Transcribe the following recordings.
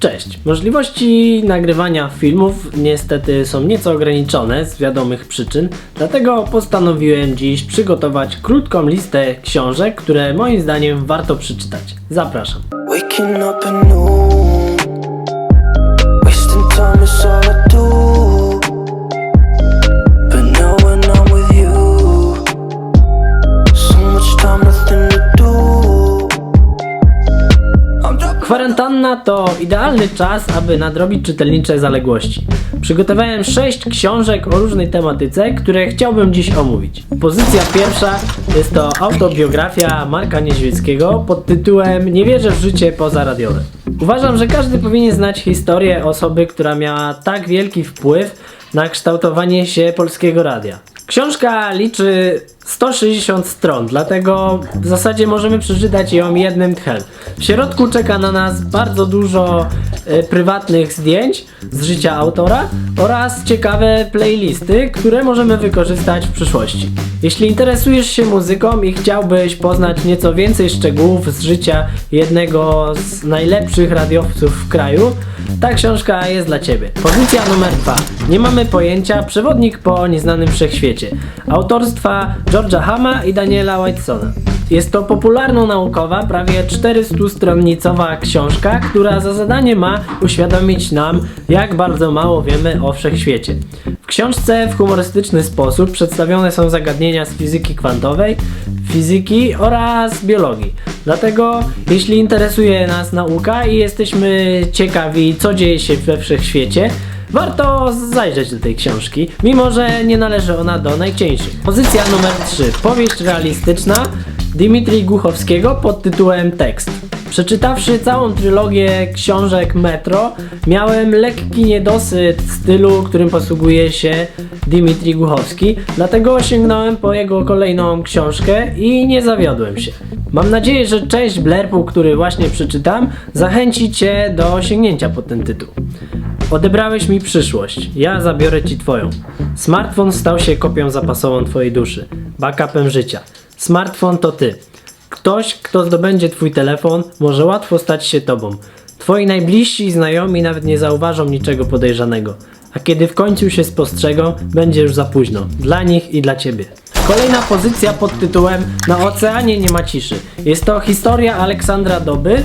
Cześć. Możliwości nagrywania filmów niestety są nieco ograniczone z wiadomych przyczyn, dlatego postanowiłem dziś przygotować krótką listę książek, które moim zdaniem warto przeczytać. Zapraszam. Kwarantanna to idealny czas, aby nadrobić czytelnicze zaległości. Przygotowałem 6 książek o różnej tematyce, które chciałbym dziś omówić. Pozycja pierwsza jest to autobiografia Marka Niedźwieckiego pod tytułem Nie wierzę w życie pozaradiowe. Uważam, że każdy powinien znać historię osoby, która miała tak wielki wpływ na kształtowanie się polskiego radia. Książka liczy 160 stron, dlatego w zasadzie możemy przeczytać ją jednym tchem. W środku czeka na nas bardzo dużo e, prywatnych zdjęć z życia autora oraz ciekawe playlisty, które możemy wykorzystać w przyszłości. Jeśli interesujesz się muzyką i chciałbyś poznać nieco więcej szczegółów z życia jednego z najlepszych radiowców w kraju, ta książka jest dla Ciebie. Pozycja numer dwa. Nie mamy pojęcia. Przewodnik po nieznanym wszechświecie. Autorstwa George'a Hama i Daniela Whitesona. Jest to popularno-naukowa, prawie 400-stronnicowa książka, która za zadanie ma uświadomić nam, jak bardzo mało wiemy o wszechświecie. W książce w humorystyczny sposób przedstawione są zagadnienia z fizyki kwantowej, fizyki oraz biologii. Dlatego, jeśli interesuje nas nauka i jesteśmy ciekawi, co dzieje się we wszechświecie, warto zajrzeć do tej książki, mimo że nie należy ona do najcieńszych. Pozycja numer 3. Powieść realistyczna Dmitrij Głuchowskiego pod tytułem Tekst. Przeczytawszy całą trylogię książek Metro, miałem lekki niedosyt stylu, którym posługuje się Dmitrij Głuchowski, dlatego sięgnąłem po jego kolejną książkę i nie zawiodłem się. Mam nadzieję, że część blerpu, który właśnie przeczytam, zachęci Cię do sięgnięcia po ten tytuł. Odebrałeś mi przyszłość, ja zabiorę ci twoją. Smartfon stał się kopią zapasową twojej duszy, backupem życia. Smartfon to ty. Ktoś, kto zdobędzie twój telefon, może łatwo stać się tobą. Twoi najbliżsi i znajomi nawet nie zauważą niczego podejrzanego. A kiedy w końcu się spostrzegą, będzie już za późno. Dla nich i dla ciebie. Kolejna pozycja pod tytułem Na oceanie nie ma ciszy. Jest to historia Aleksandra Doby,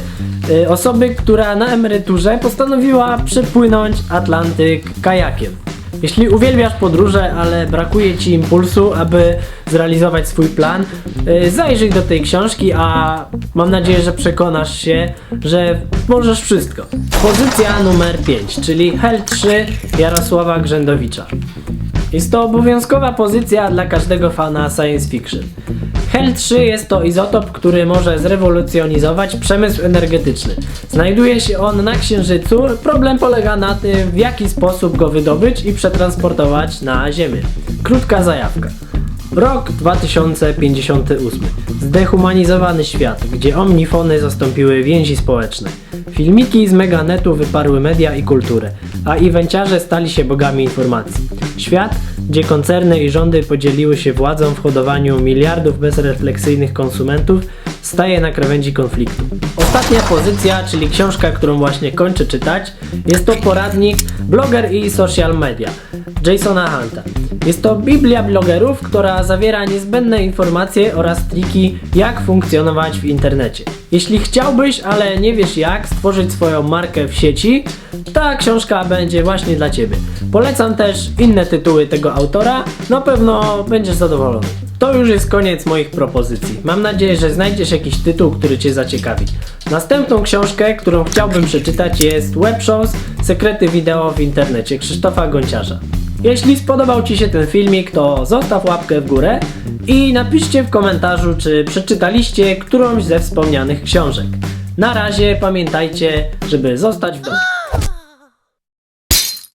y, osoby, która na emeryturze postanowiła przepłynąć Atlantyk kajakiem. Jeśli uwielbiasz podróże, ale brakuje ci impulsu, aby zrealizować swój plan, y, zajrzyj do tej książki, a mam nadzieję, że przekonasz się, że możesz wszystko. Pozycja numer 5, czyli Hell 3 Jarosława Grzędowicza. Jest to obowiązkowa pozycja dla każdego fana science fiction. Hell 3 jest to izotop, który może zrewolucjonizować przemysł energetyczny. Znajduje się on na Księżycu. Problem polega na tym, w jaki sposób go wydobyć i przetransportować na Ziemię. Krótka zajawka. Rok 2058. Zdehumanizowany świat, gdzie omnifony zastąpiły więzi społeczne. Filmiki z meganetu wyparły media i kulturę, a evenciarze stali się bogami informacji. Świat, gdzie koncerny i rządy podzieliły się władzą w hodowaniu miliardów bezrefleksyjnych konsumentów, staje na krawędzi konfliktu. Ostatnia pozycja, czyli książka, którą właśnie kończę czytać, jest to poradnik Blogger i Social Media Jasona Hunta. Jest to biblia blogerów, która zawiera niezbędne informacje oraz triki, jak funkcjonować w internecie. Jeśli chciałbyś, ale nie wiesz jak, stworzyć swoją markę w sieci, ta książka będzie właśnie dla Ciebie. Polecam też inne tytuły tego autora, na pewno będziesz zadowolony. To już jest koniec moich propozycji. Mam nadzieję, że znajdziesz jakiś tytuł, który Cię zaciekawi. Następną książkę, którą chciałbym przeczytać jest Web Shows Sekrety wideo w internecie Krzysztofa Gonciarza. Jeśli spodobał Ci się ten filmik, to zostaw łapkę w górę i napiszcie w komentarzu, czy przeczytaliście którąś ze wspomnianych książek. Na razie pamiętajcie, żeby zostać w domu.